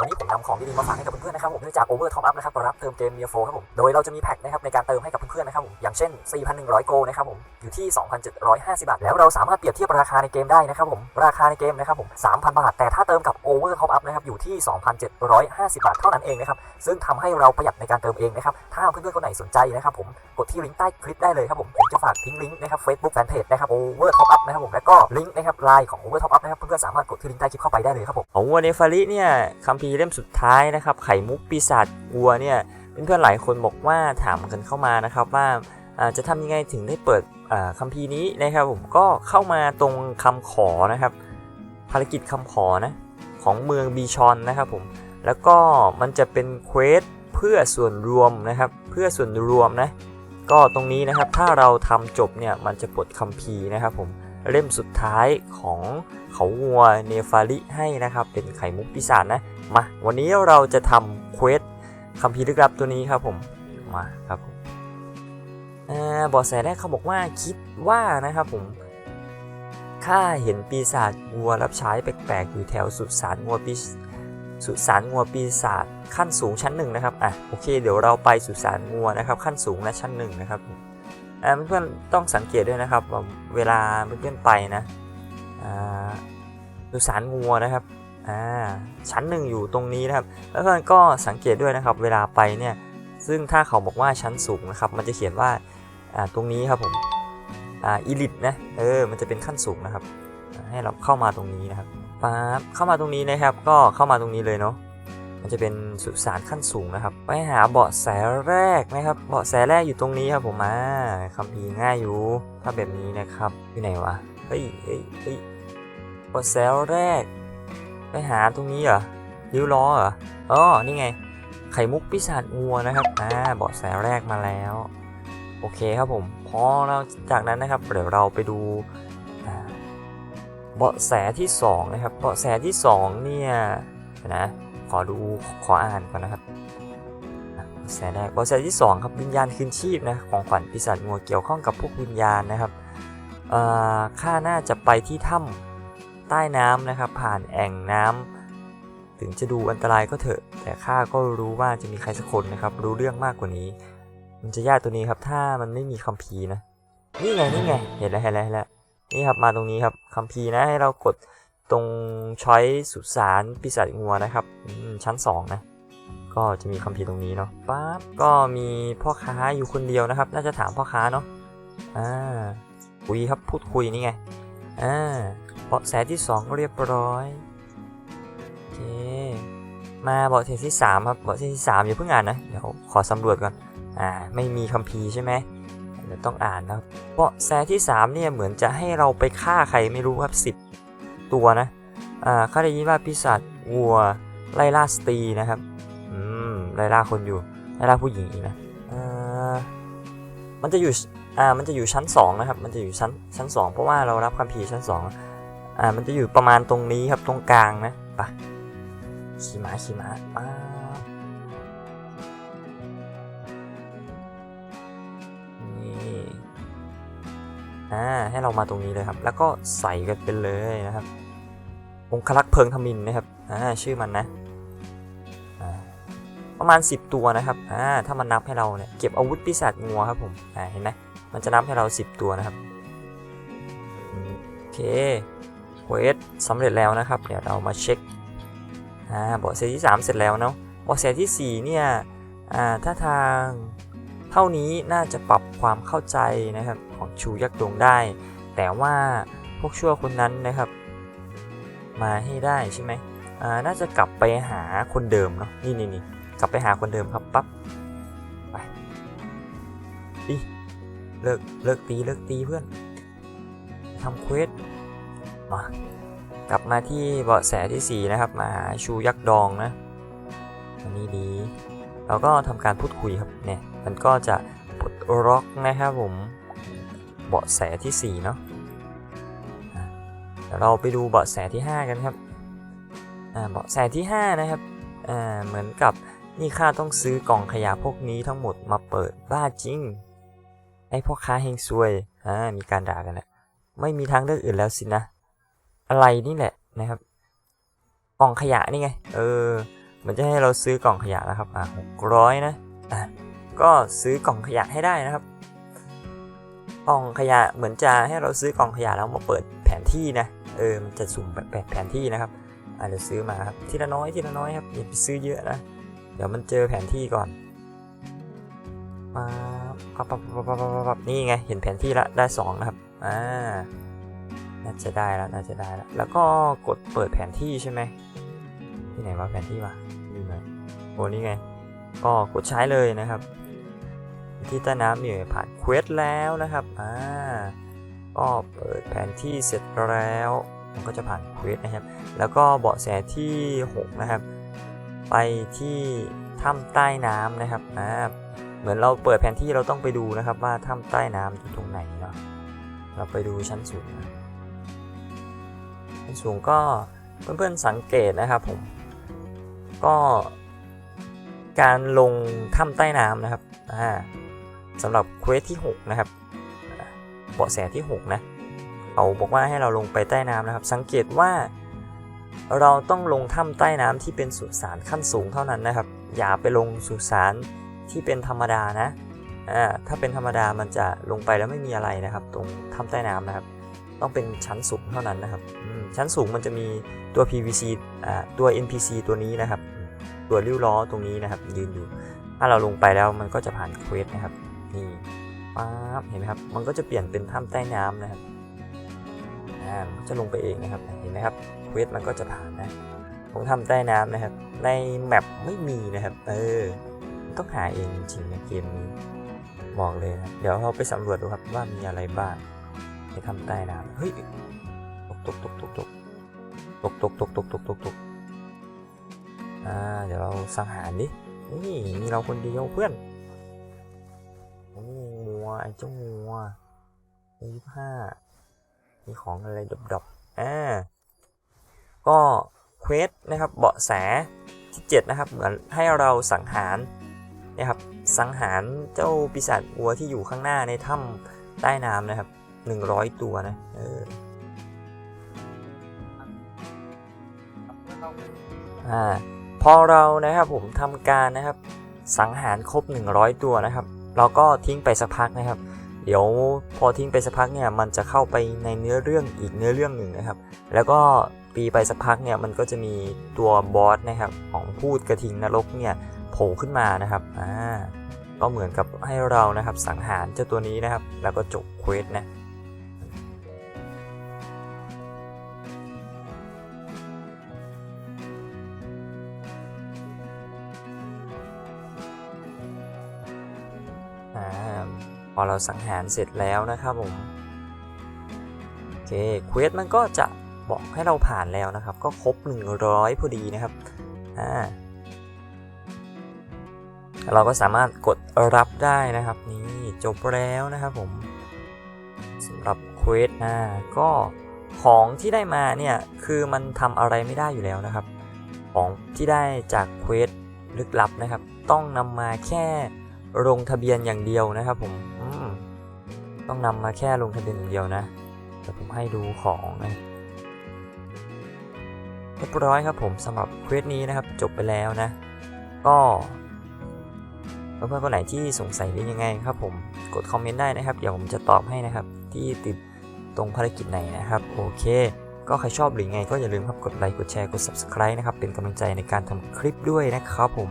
วันนี้ผมนำของดีๆมาฝากให้กับเพื่อนๆนะครับผมเนื่องจาก Over Top Up นะครับรับเติมเกม m i a 4ครับผมโดยเราจะมีแพ็คนะครับในการเติมให้กับเพื่อนๆนะครับผมอย่างเช่น 4,100 โกนะครับผมอยู่ที่ 2,750 บาท แล้วเราสามารถเปรียบเทียบราคาในเกมได้นะครับผมราคาในเกมนะครับผม 3,000 บาท แต่ถ้าเติมกับ Over Top Up นะครับอยู่ที่ 2,750 บาทเท่านั้นเองนะครับซึ่งทำให้เราประหยัดในการเติมเองนะครับถ้าเพื่อนๆคนไหนสนใจนะครับผมกดที่ลิงก์ใต้คลิปได้เลยครับผมผมจะฝากทิ้งลิงก์นะครับ Facebook Fanpage นะครับ Over Top Up นะครับผมแล้วก็ลิงก์นะครับไลน์ของ Over Top Up นะครับเพื่อนๆสามารถกดที่ลิงก์ใต้คลิปเข้าไปได้เลยครับผมของวัวเนฟาริเนี่ยคัมภีเล่มสุดท้ายนะครับ ไข่มุกปีศาจวัวเนี่ยเพื่อนๆหลายคนบอกว่าถามกันเข้ามานะครับว่าจะทำยังไงถึงได้เปิดคัมภีร์นี้นะครับผมก็เข้ามาตรงคำขอนะครับ ภารกิจคำขอนะของเมืองบีชอนนะครับผมแล้วก็มันจะเป็นเควสเพื่อส่วนรวมนะครับเพื่อส่วนรวมนะก็ตรงนี้นะครับถ้าเราทำจบเนี่ยมันจะปลดคัมภีร์นะครับผมเล่มสุดท้ายของเขาวัวเนฟาริให้นะครับเป็นไข่มุกปีศาจนะ มาวันนี้เราจะทำเควสคัมภีร์ลึกลับตัวนี้ครับผมมาครับผมบอแสแรกเขาบอกว่าคิดว่านะครับผมข้าเห็นปีศาจงัวรับใช้แปลกๆ อยู่แถวสุสานงัวปีสุสานงัวปีศาจขั้นสูงชั้นหนึ่งนะครับอะโอเค เดี๋ยวเราไปสุสานงัวนะครับ ขั้นสูงและชั้นหนึ่งนะครับอ่าเพื่อนๆต้องสังเกตด้วยนะครับเวลาเพื่อนๆไปนะอ่าสุสานงัวนะครับ อ่าชั้นหนึ่งอยู่ตรงนี้นะครับ แล้วเพื่อนก็สังเกตด้วยนะครับ เวลาไปเนี่ย ซึ่งถ้าเขาบอกว่าชั้นสูงนะครับ มันจะเขียนว่าอ่าตรงนี้ครับผมอ่าอีลิทนะ เออ มันจะเป็นขั้นสูงนะครับ ให้เราเข้ามาตรงนี้นะครับปั๊บเข้ามาตรงนี้นะครับ ก็เข้ามาตรงนี้เลยเนาะ มันจะเป็นสุสานขั้นสูงนะครับ ไปหาเบาะแสแรกนะครับ เบาะแสแรกอยู่ตรงนี้ครับผมมาคำพีง่ายอยู่ ถ้าแบบนี้นะครับ อยู่ไหนวะ เฮ้ยเฮ้ยเฮ้ยเบาะแสแรก ไปหาตรงนี้เหรอริ้วล้อเหรออ๋อนี่ไง ไข่มุกปีศาจงัวนะครับอ่าเบาะแสแรกมาแล้ว โอเคครับผมพอเราจากนั้นนะครับเดี๋ยวเราไปดูเบาะแสที่2นะครับเบาะแสที่2เนี่ยนะขอดูขออ่านก่อนนะครับเบาะแสแรกเบาะแสที่ 2 ครับวิญญาณคืนชีพนะของขวัญปีศาจงัวเกี่ยวข้องกับพวกวิญญาณนะครับเอ่อข้าน่าจะไปที่ถ้ำ ใต้น้ำนะครับ ผ่านแอ่งน้ำถึงจะดูอันตรายก็เถอะ แต่ข้าก็รู้ว่าจะมีใครสักคนนะครับ รู้เรื่องมากกว่านี้ มันจะยากตัวนี้ครับ ถ้ามันไม่มีคัมภีร์นะ นี่ไงนี่ไง เห็นแล้วเห็นแล้วเห็นแล้วนี่ครับมาตรงนี้ครับคัมภีร์นะให้เรากดตรงช้อยสุสานปีศาจงัวนะครับชั้น 2 นะ ก็จะมีคัมภีร์ตรงนี้เนาะปั๊บก็มีพ่อค้าอยู่คนเดียวนะครับ น่าจะถามพ่อค้าเนาะอ่าคุยครับพูดคุยนี่ไงอ่า เบาะแสที่ 2 เรียบร้อยโอเคมาเบาะแสที่ 3 ครับเบาะแสที่ 3 อย่าเพิ่งอ่านนะ เดี๋ยวขอสำรวจก่อน อ่า ไม่มีคัมภีร์ใช่ไหมเดี๋ยวต้องอ่านนะครับเบาะแสที่ 3 เนี่ยเหมือนจะให้เราไปฆ่าใครไม่รู้ครับ 10 ตัวนะ อ่าข้าได้ยินว่าปีศาจวัวไล่ล่าสตรีนะครับ อืม ไล่ล่าคนอยู่ ไล่ล่าผู้หญิงอีกนะอ่ามันจะอยู่อ่ามันจะอยู่ชั้น 2 นะครับ มันจะอยู่ชั้นชั้น 2 เพราะว่าเรารับคัมภีร์ชั้น 2 อ่ามันจะอยู่ประมาณตรงนี้ครับตรงกลางนะไปขี่ม้าขี่ม้าป้านี่อ่าให้เรามาตรงนี้เลยครับ แล้วก็ใส่กันไปเลยนะครับ องคลักษ์เพิงทมินนะครับอ่าชื่อมันนะประมาณ 10 ตัวนะครับ อ่า ถ้ามันนับให้เราเนี่ย เก็บอาวุธปีศาจงัวครับผม อ่า เห็นไหมมันจะนับให้เรา 10 ตัวนะครับ โอเค ควสสำเร็จแล้วนะครับ เดี๋ยวเรามาเช็คอ่าเบาะแสที่ 3 เสร็จแล้วเนาะเบาะแสทีสี่ 4 เนี่ยอ่าถ้าทางเท่านี้น่าจะปรับความเข้าใจนะครับของชูยักษ์ดวงได้ แต่ว่าพวกชั่วคนนั้นนะครับ มาให้ได้ใช่ไหมอ่าน่าจะกลับไปหาคนเดิมเนาะนี่นี่นี่กลับไปหาคนเดิมครับปั๊บไปดิเลิกเลิกตีเลิกตีเพื่อนทำเควส มากลับมาที่เบาะแสที่ 4 นะครับ มาหาชูยักษ์ดองนะอันนี้ดี เราก็ทำการพูดคุยครับเนี่ยมันก็จะปลดล็อกนะครับผมเบาะแสที่ 4 เนาะอะเดี๋ยวเราไปดูเบาะแสที่ 5 กันครับเบาะแสที่ 5 นะครับเหมือนกับนี่ข้าต้องซื้อกล่องขยะพวกนี้ทั้งหมดมาเปิดบ้าจริง ไอพ่อค้าเฮงซวยอ่ามีการด่ากันนะไม่มีทางเลือกอื่นแล้วสินะ อะไรนี่แหละนะครับ กล่องขยะนี่ไง เออ มันจะให้เราซื้อกล่องขยะนะครับ อะหกร้อยนะ อะ ก็ซื้อกล่องขยะให้ได้นะครับ กล่องขยะเหมือนจะให้เราซื้อกล่องขยะแล้วมาเปิดแผนที่นะ เออ มันจะสุ่มแบบแผนที่นะครับอาจจะเดี๋ยวซื้อมาครับ ทีละน้อยทีละน้อยครับ อย่าไปซื้อเยอะนะ เดี๋ยวมันเจอแผนที่ก่อน มาปับปับปับปับปับปั๊บนี่ไง เห็นแผนที่ละ ได้สองนะครับ อ่า น่าจะได้แล้ว น่าจะได้แล้ว แล้วก็กดเปิดแผนที่ใช่ไหม ที่ไหนวะแผนที่วะนี่ไหนโอ้นี่ไง ก็กดใช้เลยนะครับ ที่ใต้น้ำเนี่ผ่านเควสแล้วนะครับ อ่า ก็เปิดแผนที่เสร็จแล้ว มันก็จะผ่านเควสนะครับ แล้วก็เบาะแสที่ 6 นะครับ ไปที่ถ้ำใต้น้ำนะครับ อ่า เหมือนเราเปิดแผนที่เราต้องไปดูนะครับว่าถ้ำใต้น้ำอยู่ตรงไหนเนาะ เราไปดูชั้นสูงนะ ชั้นสูงก็เพื่อนๆสังเกตนะครับผมก็การลงถ้ำใต้น้ำนะครับสำหรับเควสที่ 6 นะครับเบาะแสที่ 6 นะเขาบอกว่าให้เราลงไปใต้น้ำนะครับ สังเกตว่าเราต้องลงถ้ำใต้น้ำที่เป็นสุสานขั้นสูงเท่านั้นนะครับ อย่าไปลงสุสานที่เป็นธรรมดานะถ้าเป็นธรรมดามันจะลงไปแล้วไม่มีอะไรนะครับ ตรงถ้ำใต้น้ำนะครับ ต้องเป็นชั้นสูงเท่านั้นนะครับชั้นสูงมันจะมีตัว PVC อ่าตัว NPC ตัวนี้นะครับ ตัวริ้วล้อตรงนี้นะครับยืนอยู่ ถ้าเราลงไปแล้วมันก็จะผ่านเควสนะครับนี่ป๊าบเห็นไหมครับ มันก็จะเปลี่ยนเป็นถ้ำใต้น้ำนะครับอ่ามันจะลงไปเองนะครับเห็นไหมครับเควสมันก็จะผ่านนะผมทำใต้น้ำนะครับ ในแมปไม่มีนะครับ เออ ต้องหาเองจริงๆในเกมนี้บอกเลยนะเดี๋ยวเราไปสำรวจดูครับว่ามีอะไรบ้าง ในทำใต้น้ำเฮ้ยตกตกตกตกตกตกตกตกตกตกตกอ่าเดี๋ยวเราสังหารดินี่มีเราคนเดียวเพื่อนโอ้งัวไอ้เจ้างัวยี่ห้ามีของอะไรดบๆอ่าก็เควสนะครับเบาะแสที่ 7 นะครับ เหมือนให้เราสังหารนะครับสังหารเจ้าปีศาจวัวที่อยู่ข้างหน้าในถ้ำใต้น้ำนะครับ 100ตัวนะ เอออ่าพอเรานะครับผมทำการนะครับ สังหารครบ 100 ตัวนะครับ เราก็ทิ้งไปสักพักนะครับ เดี๋ยวพอทิ้งไปสักพักเนี่ยมันจะเข้าไปในเนื้อเรื่องอีกเนื้อเรื่องหนึ่งนะครับ แล้วก็ปีไปสักพักเนี่ยมันก็จะมีตัวบอสนะครับของพูดกระทิงนรกเนี่ยโผล่ขึ้นมานะครับอ่าก็เหมือนกับให้เรานะครับสังหารเจ้าตัวนี้นะครับ แล้วก็จบเควสนะ อเราสังหารเสร็จแล้วนะครับผมโอเคเควสมันก็จะบอกให้เราผ่านแล้วนะครับ ก็ครบ 100 พอดีนะครับอ่าเราก็สามารถกดรับได้นะครับ นี่จบแล้วนะครับผมสำหรับเควสนะก็ของที่ได้มาเนี่ยคือมันทำอะไรไม่ได้อยู่แล้วนะครับ ของที่ได้จากเควสลึกลับนะครับ ต้องนำมาแค่ลงทะเบียนอย่างเดียวนะครับผม ต้องนำมาแค่ลงทะเบียนอย่างเดียวนะเดี๋ยวผมให้ดูของนะเรียบร้อยครับผมสำหรับเควสนี้นะครับจบไปแล้วนะ ก็เพื่อนๆคนไหนที่สงสัยหรือยังไงครับผมกดคอมเมนต์ได้นะครับ เดี๋ยวผมจะตอบให้นะครับ ที่ติดตรงภารกิจไหนนะครับ โอเค ก็ใครชอบหรือไงก็อย่าลืมครับกดไลค์กดแชร์กด subscribe นะครับ เป็นกำลังใจในการทำคลิปด้วยนะครับผม